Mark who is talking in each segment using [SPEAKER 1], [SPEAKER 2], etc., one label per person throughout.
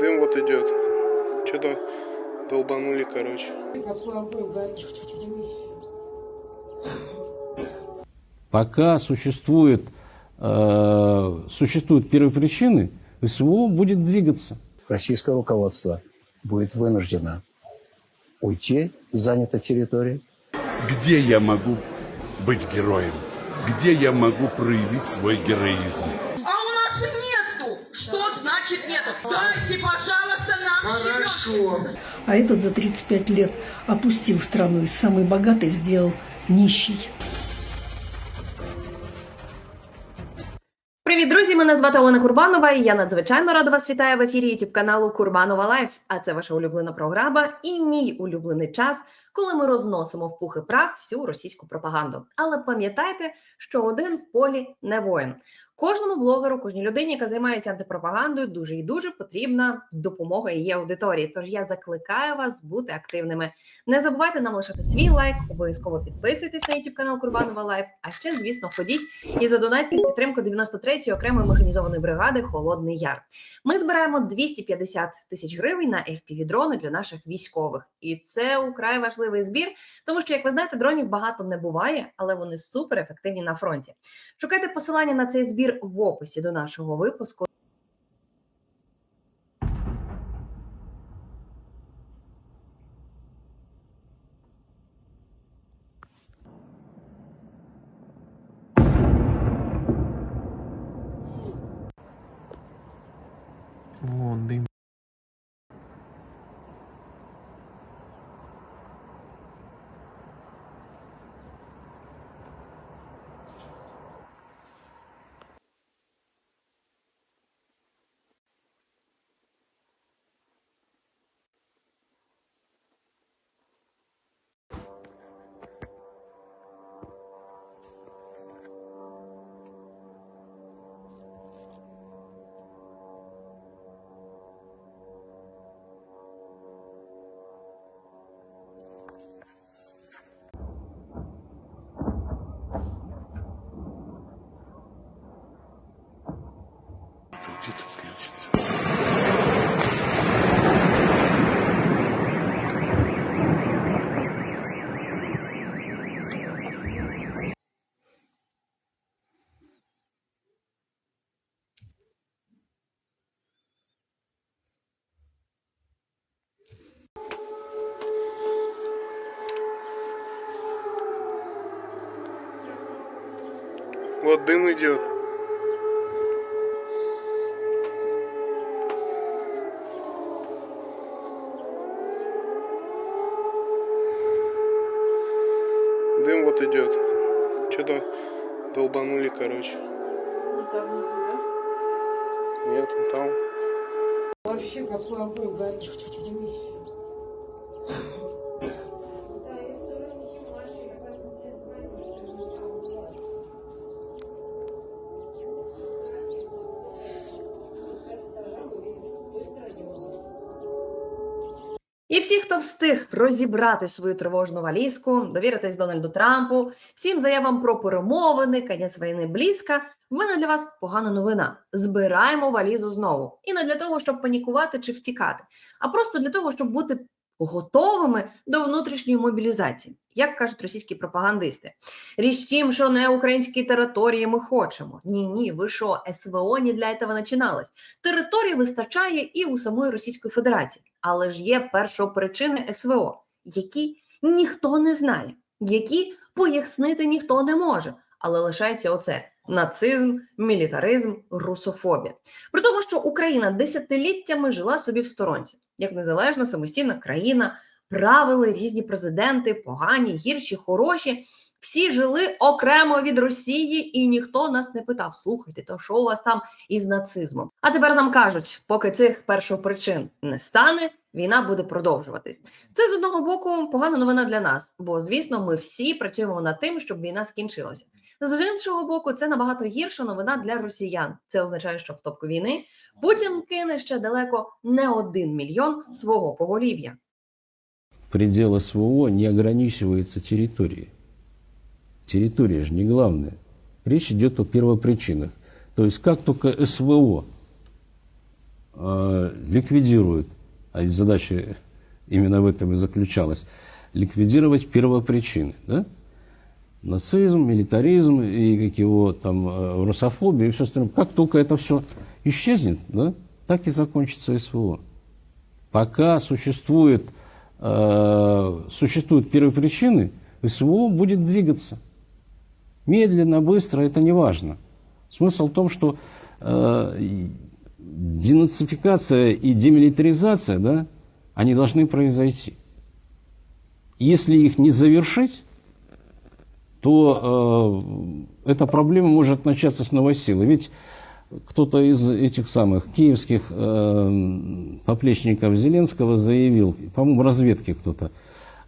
[SPEAKER 1] Дым вот идет. Что-то долбанули, короче.
[SPEAKER 2] Пока существует, э, существуют первопричины, СВО будет двигаться.
[SPEAKER 3] российское руководство будет вынуждено уйти с занятой территории,
[SPEAKER 4] Где я могу быть героем? Где я могу проявить свой героизм?
[SPEAKER 5] Хорошо.
[SPEAKER 6] А этот за 35 лет опустил страну из самой богатой сделал нищий.
[SPEAKER 7] Привіт, друзі! Мене звати Олена Курбанова, і я надзвичайно рада вас вітаю в ефірі youtube каналу Курбанова Лайф. А це ваша улюблена програма і мій улюблений час, коли ми розносимо в пух і прах всю російську пропаганду. Але пам'ятайте, що один в полі не воїн. Кожному блогеру, кожній людині, яка займається антипропагандою, дуже і дуже потрібна допомога її аудиторії. Тож я закликаю вас бути активними. Не забувайте нам лишати свій лайк, обов'язково підписуйтесь на youtube канал Курбанова Лайф. А ще, звісно, ходіть і задонайте підтримку 93-ї окремої механізованої бригади Холодний Яр. Ми збираємо 250 тисяч гривень на fpv дрони для наших військових, і це украй важливий збір, тому що, як ви знаєте, дронів багато не буває, але вони супер ефективні на фронті. Шукайте посилання на цей збір в описі до нашого випуску.
[SPEAKER 1] Вот дым идет. Дым вот идет. Что-то долбанули, короче. Нет, он там.
[SPEAKER 8] Вообще какой огонь горит.
[SPEAKER 7] І всі, хто встиг розібрати свою тривожну валізку, довіритись Дональду Трампу, всім заявам про перемовини, кінець війни близька. В мене для вас погана новина. Збираємо валізу знову. І не для того, щоб панікувати чи втікати, а просто для того, щоб бути готовими до внутрішньої мобілізації, як кажуть російські пропагандисти. Річ в тім, що не українські території ми хочемо. Ні, ні, ви що, СВО не для цього починалось. Території вистачає і у самої Російської Федерації, але ж є першопричини СВО, які ніхто не знає, які пояснити ніхто не може. Але лишається оце нацизм, мілітаризм, русофобія. При тому, що Україна десятиліттями жила собі в сторонці, як незалежна самостійна країна, правили різні президенти, погані, гірші, хороші. Всі жили окремо від Росії, і ніхто нас не питав: слухайте, то що у вас там із нацизмом? А тепер нам кажуть, поки цих першопричин не стане, війна буде продовжуватись. Це з одного боку погана новина для нас, бо звісно, ми всі працюємо над тим, щоб війна скінчилася. З іншого боку, це набагато гірша новина для росіян. Це означає, що в топку війни Путін кине ще далеко не один мільйон свого поголів'я.
[SPEAKER 2] Предел СВО не ограничивается территорией. Территория же не главное. Речь идет о первопричинах. То есть как только СВО э, ликвидирует, а ведь задача именно в этом и заключалась, ликвидировать первопричины, да? Нацизм, милитаризм и как его там э, русофобия и все остальное. Как только это все исчезнет, да, так и закончится СВО. Пока существует, э, существуют первопричины, СВО будет двигаться. Медленно, быстро, это не важно. Смысл в том, что э, денацификация и демилитаризация, да, они должны произойти. Если их не завершить, то э, эта проблема может начаться с новой силы. Ведь кто-то из этих самых киевских э, поплечников Зеленского заявил, по-моему, разведки кто-то,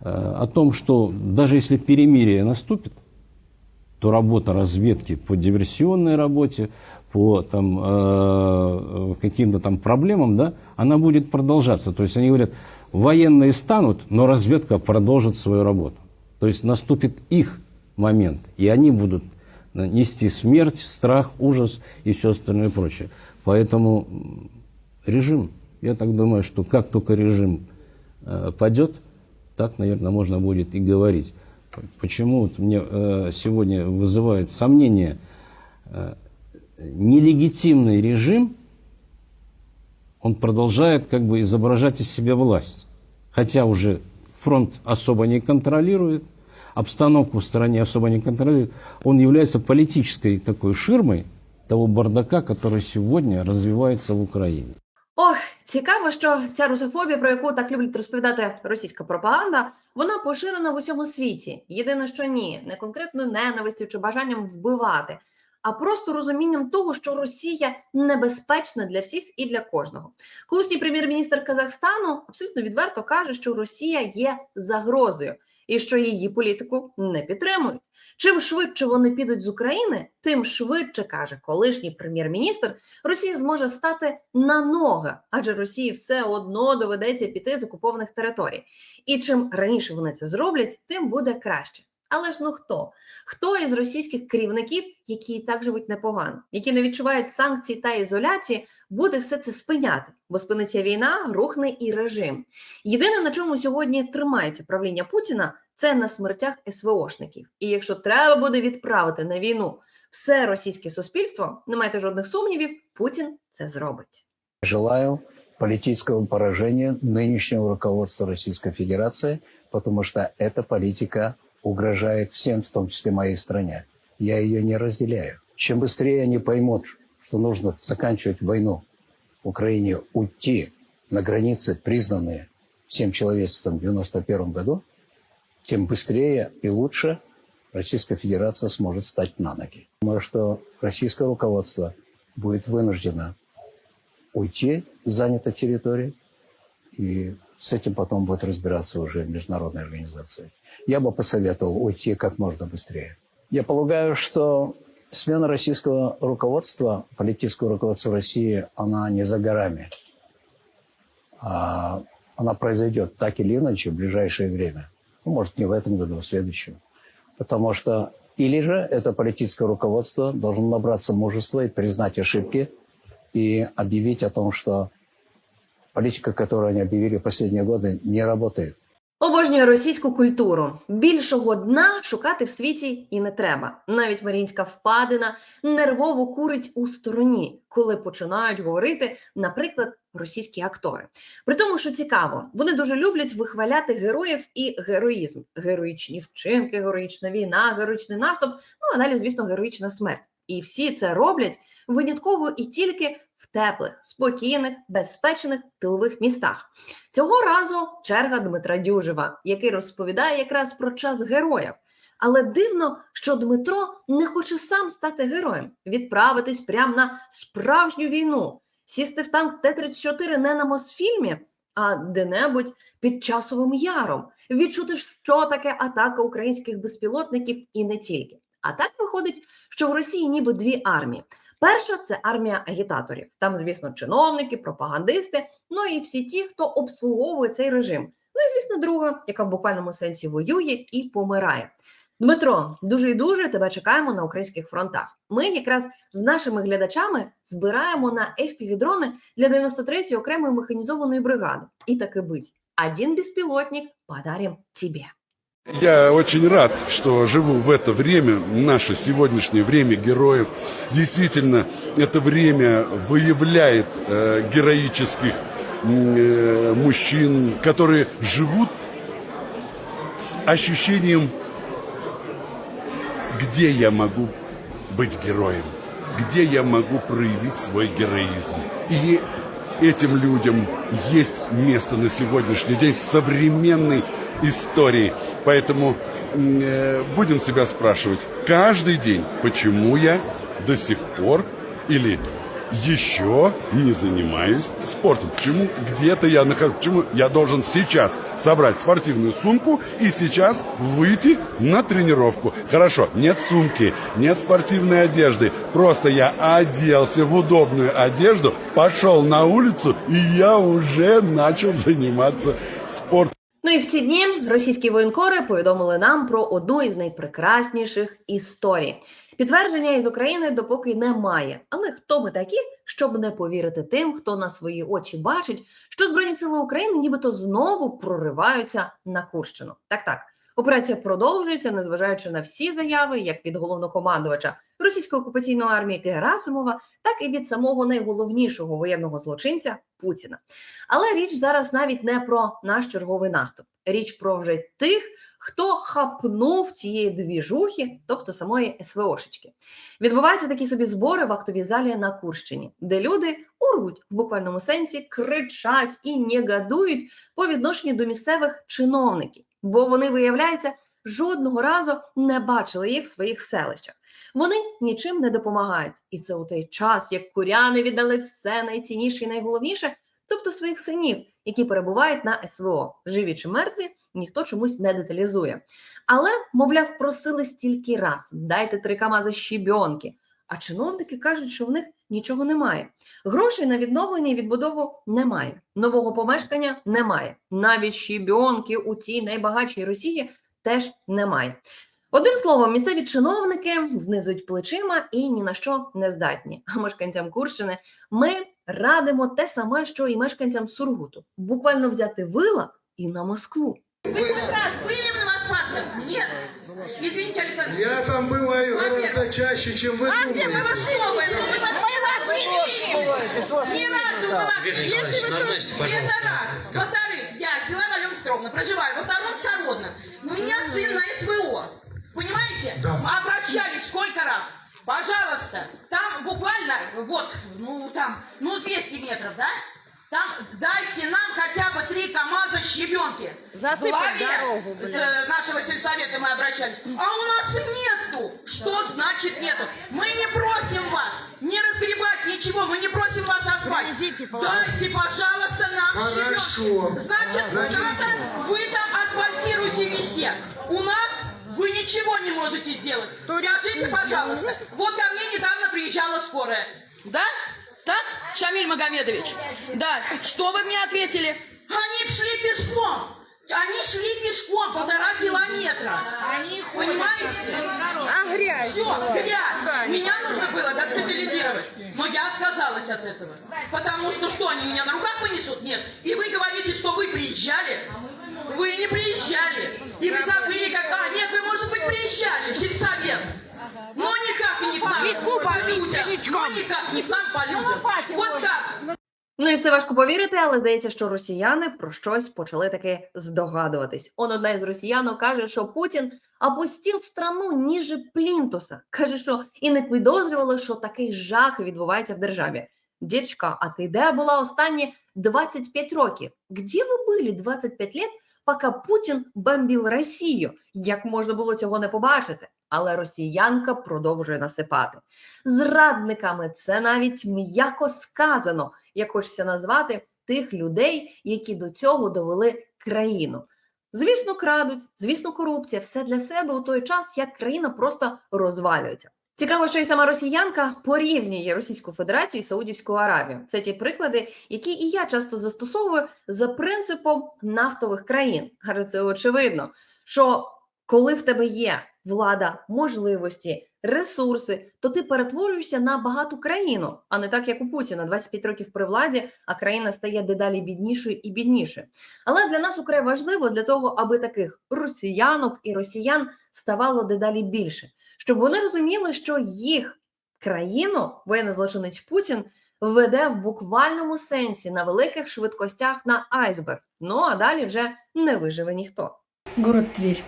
[SPEAKER 2] э, о том, что даже если перемирие наступит, то работа разведки по диверсионной работе, по там, э, каким-то там проблемам, да, она будет продолжаться. То есть они говорят, военные станут, но разведка продолжит свою работу. То есть наступит их момент, и они будут нести смерть, страх, ужас и все остальное прочее. Поэтому режим, я так думаю, что как только режим э, падет, так, наверное, можно будет и говорить. Почему вот мне э, сегодня вызывает сомнение э, нелегитимный режим, он продолжает как бы изображать из себя власть. Хотя уже фронт особо не контролирует, обстановку в стране особо не контролирует. Он является политической такой ширмой того бардака, который сегодня развивается в Украине.
[SPEAKER 7] Ох, цікаво, що ця русофобія, про яку так люблять розповідати російська пропаганда, вона поширена в усьому світі. Єдине, що ні, не конкретною ненавистю чи бажанням вбивати, а просто розумінням того, що Росія небезпечна для всіх і для кожного. Колишній прем'єр-міністр Казахстану абсолютно відверто каже, що Росія є загрозою і що її політику не підтримують. Чим швидше вони підуть з України, тим швидше каже колишній прем'єр-міністр, Росія зможе стати на ноги, адже Росії все одно доведеться піти з окупованих територій. І чим раніше вони це зроблять, тим буде краще. Але ж ну хто? Хто із російських керівників, які і так живуть непогано, які не відчувають санкцій та ізоляції, буде все це спиняти? Бо спиниться війна, рухне і режим. Єдине, на чому сьогодні тримається правління Путіна, це на смертях СВОшників. І якщо треба буде відправити на війну все російське суспільство, не майте жодних сумнівів, Путін це зробить.
[SPEAKER 3] Желаю политического поражения нынешнего руководства Российской Федерации, потому что эта политика угрожает всем, в том числе моей стране. Я ее не разделяю. Чем быстрее они поймут, что нужно заканчивать войну Украине, уйти на границы, признанные всем человечеством в 1991 году, тем быстрее и лучше Российская Федерация сможет стать на ноги. Думаю, что российское руководство будет вынуждено уйти с занятой территории, и с этим потом будет разбираться уже международная организация. Я бы посоветовал уйти как можно быстрее. Я полагаю, что смена российского руководства, политического руководства России, она не за горами. А она произойдет так или иначе в ближайшее время. Ну, может, не в этом году, а в следующем. Потому что или же это политическое руководство должно набраться мужества и признать ошибки и объявить о том, что политика, которую они объявили в последние годы, не работает.
[SPEAKER 7] Обожнюю російську культуру. Більшого дна шукати в світі і не треба. Навіть Марінська впадина нервово курить у стороні, коли починають говорити, наприклад, російські актори. При тому, що цікаво, вони дуже люблять вихваляти героїв і героїзм, героїчні вчинки, героїчна війна, героїчний наступ. Ну а далі, звісно, героїчна смерть. І всі це роблять винятково і тільки в теплих, спокійних, безпечних тилових містах. Цього разу черга Дмитра Дюжева, який розповідає якраз про час героїв. Але дивно, що Дмитро не хоче сам стати героєм, відправитись прямо на справжню війну, сісти в танк Т-34 не на Мосфільмі, а де-небудь під часовим яром, відчути, що таке атака українських безпілотників і не тільки. А так виходить, що в Росії ніби дві армії. Перша це армія агітаторів. Там, звісно, чиновники, пропагандисти, ну і всі ті, хто обслуговує цей режим. Ну і звісно, друга, яка в буквальному сенсі воює і помирає. Дмитро, дуже і дуже тебе чекаємо на українських фронтах. Ми якраз з нашими глядачами збираємо на FPV-дрони для 93-ї окремої механізованої бригади. І таки бить. Один безпілотник подарим тебе.
[SPEAKER 4] Я очень рад, что живу в это время, наше сегодняшнее время героев. Действительно, это время выявляет э, героических э, мужчин, которые живут с ощущением, где я могу быть героем, где я могу проявить свой героизм. И этим людям есть место на сегодняшний день в современной истории. Поэтому э, будем себя спрашивать каждый день, почему я до сих пор или еще не занимаюсь спортом. Почему где-то я нахожусь? Почему я должен сейчас собрать спортивную сумку и сейчас выйти на тренировку? Хорошо, нет сумки, нет спортивной одежды. Просто я оделся в удобную одежду, пошел на улицу, и я уже начал заниматься спортом.
[SPEAKER 7] Ну і в ці дні російські воєнкори повідомили нам про одну із найпрекрасніших історій. Підтвердження із України допоки немає. Але хто ми такі, щоб не повірити тим, хто на свої очі бачить, що Збройні сили України нібито знову прориваються на Курщину. Так, так. Операція продовжується, незважаючи на всі заяви, як від головнокомандувача російської окупаційної армії Герасимова, так і від самого найголовнішого воєнного злочинця Путіна. Але річ зараз навіть не про наш черговий наступ. Річ про вже тих, хто хапнув цієї двіжухи, тобто самої СВОшечки. Відбуваються такі собі збори в актовій залі на Курщині, де люди уруть в буквальному сенсі, кричать і негодують по відношенню до місцевих чиновників, бо вони, виявляється, жодного разу не бачили їх в своїх селищах. Вони нічим не допомагають, і це у той час, як куряни віддали все найцінніше і найголовніше, тобто своїх синів, які перебувають на СВО, живі чи мертві, ніхто чомусь не деталізує. Але, мовляв, просили стільки раз: дайте три камази щебінки. А чиновники кажуть, що в них нічого немає. Грошей на відновлення і відбудову немає. Нового помешкання немає. Навіть щебінки у цій найбагатшій Росії теж немає. Одним словом, місцеві чиновники знизують плечима і ні на що не здатні. А мешканцям Курщини ми радимо те саме, що і мешканцям Сургуту: буквально взяти вила і на Москву.
[SPEAKER 5] Вы хоть раз были в Новоспасском? Нет. Извините, Александр.
[SPEAKER 9] Я там бываю гораздо чаще, чем вы
[SPEAKER 5] А где
[SPEAKER 9] думаете.
[SPEAKER 5] мы вас что вы? Ну, мы вас ни разу не видели. Ни разу мы вас не Если вы тут- Это раз. Во-вторых, я, Силова Алена Петровна, проживаю во втором Скородном. У меня сын на СВО. Понимаете?
[SPEAKER 9] Да.
[SPEAKER 5] Обращались сколько раз. Пожалуйста, там буквально, вот, ну там, ну 200 метров, да? Там дайте нам щебенки. Засыпать дорогу, нашего сельсовета мы обращались. А у нас нету. Что значит нету? Мы не просим вас не разгребать ничего, мы не просим вас асфальт. Дайте, пожалуйста, нам
[SPEAKER 9] Хорошо.
[SPEAKER 5] щебенку. Значит,
[SPEAKER 9] Значит-
[SPEAKER 5] надо, вы там асфальтируете везде. У нас вы ничего не можете сделать. Скажите, пожалуйста, вот ко мне недавно приезжала скорая. Да? Так, Шамиль Магомедович? Да. Что вы мне ответили? Они шли пешком. Они шли пешком полтора километра. Они Понимаете? А грязь? Все, грязь. Меня нужно было госпитализировать. Но я отказалась от этого. Потому что что, они меня на руках понесут? Нет. И вы говорите, что вы приезжали? Вы не приезжали. И вы забыли, как... А, нет, вы, может быть, приезжали в сельсовет. Но никак не к нам, по людям. Но никак не к нам, по людям. Вот так.
[SPEAKER 7] Ну і це важко повірити, але здається, що росіяни про щось почали таки здогадуватись. Он одна із росіянок каже, що Путін опустив страну ніже плінтуса. Каже, що і не підозрювали, що такий жах відбувається в державі. Дідька, а ти де була останні 25 років? Где ви були 25 лет, поки Путін бомбив Росію? Як можна було цього не побачити? Але росіянка продовжує насипати. Зрадниками це навіть м'яко сказано, як хочеться назвати тих людей, які до цього довели країну. Звісно, крадуть, звісно, корупція, все для себе у той час, як країна просто розвалюється. Цікаво, що і сама росіянка порівнює Російську Федерацію і Саудівську Аравію. Це ті приклади, які і я часто застосовую за принципом нафтових країн. Адже це очевидно, що коли в тебе є влада, можливості, ресурси, то ти перетворюєшся на багату країну, а не так, як у Путіна 25 років при владі, а країна стає дедалі біднішою і біднішою. Але для нас украй важливо для того, аби таких росіянок і росіян ставало дедалі більше, щоб вони розуміли, що їх країну воєнний злочинець Путін веде в буквальному сенсі на великих швидкостях на айсберг. Ну а далі вже не виживе ніхто.
[SPEAKER 6] Город Тверь.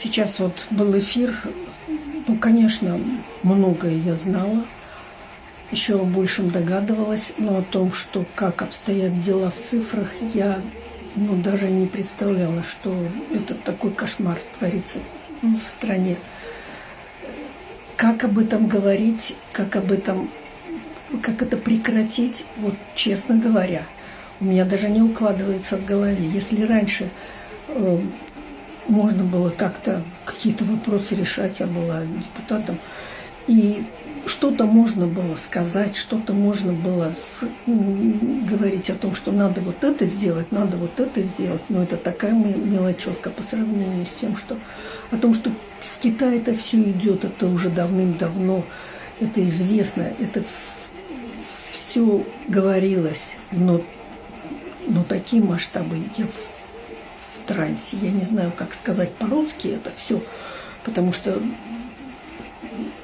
[SPEAKER 6] Сейчас вот был эфир. Ну, конечно, многое я знала. Еще о большем догадывалась. Но о том, что как обстоят дела в цифрах, я ну, даже не представляла, что этот такой кошмар творится в в стране. Как об этом говорить, как об этом, как это прекратить, вот честно говоря, у меня даже не укладывается в голове. Если раньше э, можно было как-то какие-то вопросы решать, я была депутатом, и что-то можно было сказать, что-то можно было говорить о том, что надо вот это сделать, надо вот это сделать, но это такая ме- мелочевка по сравнению с тем, что о том, что в Китае это все идет, это уже давным-давно, это известно, это все говорилось, но, но такие масштабы я в, трансе, я не знаю, как сказать по-русски это все, потому что,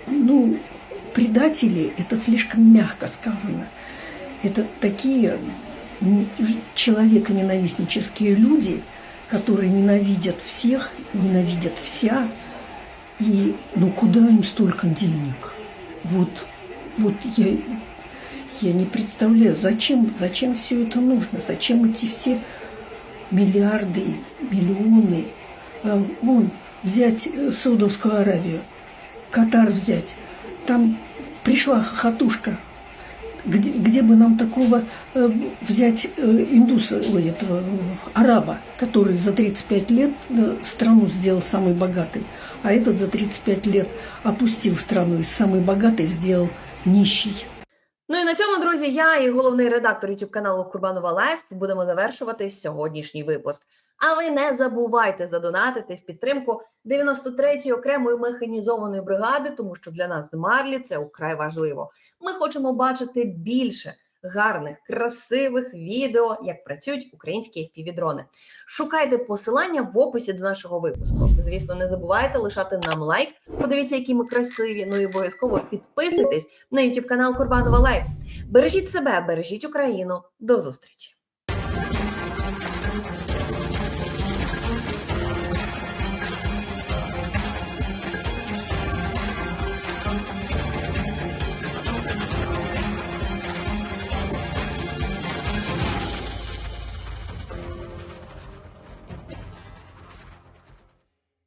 [SPEAKER 6] ну, предатели, это слишком мягко сказано. Это такие человеконенавистнические люди, которые ненавидят всех, ненавидят вся. И ну куда им столько денег? Вот, вот я, я не представляю, зачем, зачем все это нужно, зачем эти все миллиарды, миллионы. А, Вон, взять э, Саудовскую Аравию, Катар взять. Там пришла хатушка. Где, где бы нам такого э, взять э, индуса, ой, этого э, араба, который за 35 лет э, страну сделал самой богатой, а этот за 35 лет опустил страну из самой богатой, сделал нищей.
[SPEAKER 7] Ну і на цьому, друзі, я і головний редактор youtube каналу Курбанова Лайф будемо завершувати сьогоднішній випуск. Але не забувайте задонатити в підтримку 93-ї окремої механізованої бригади, тому що для нас з Марлі це украй важливо. Ми хочемо бачити більше гарних, красивих відео, як працюють українські FPV-дрони. Шукайте посилання в описі до нашого випуску. Звісно, не забувайте лишати нам лайк. Подивіться, які ми красиві. Ну і обов'язково підписуйтесь на YouTube канал Курбанова Лайф. Бережіть себе, бережіть Україну. До зустрічі!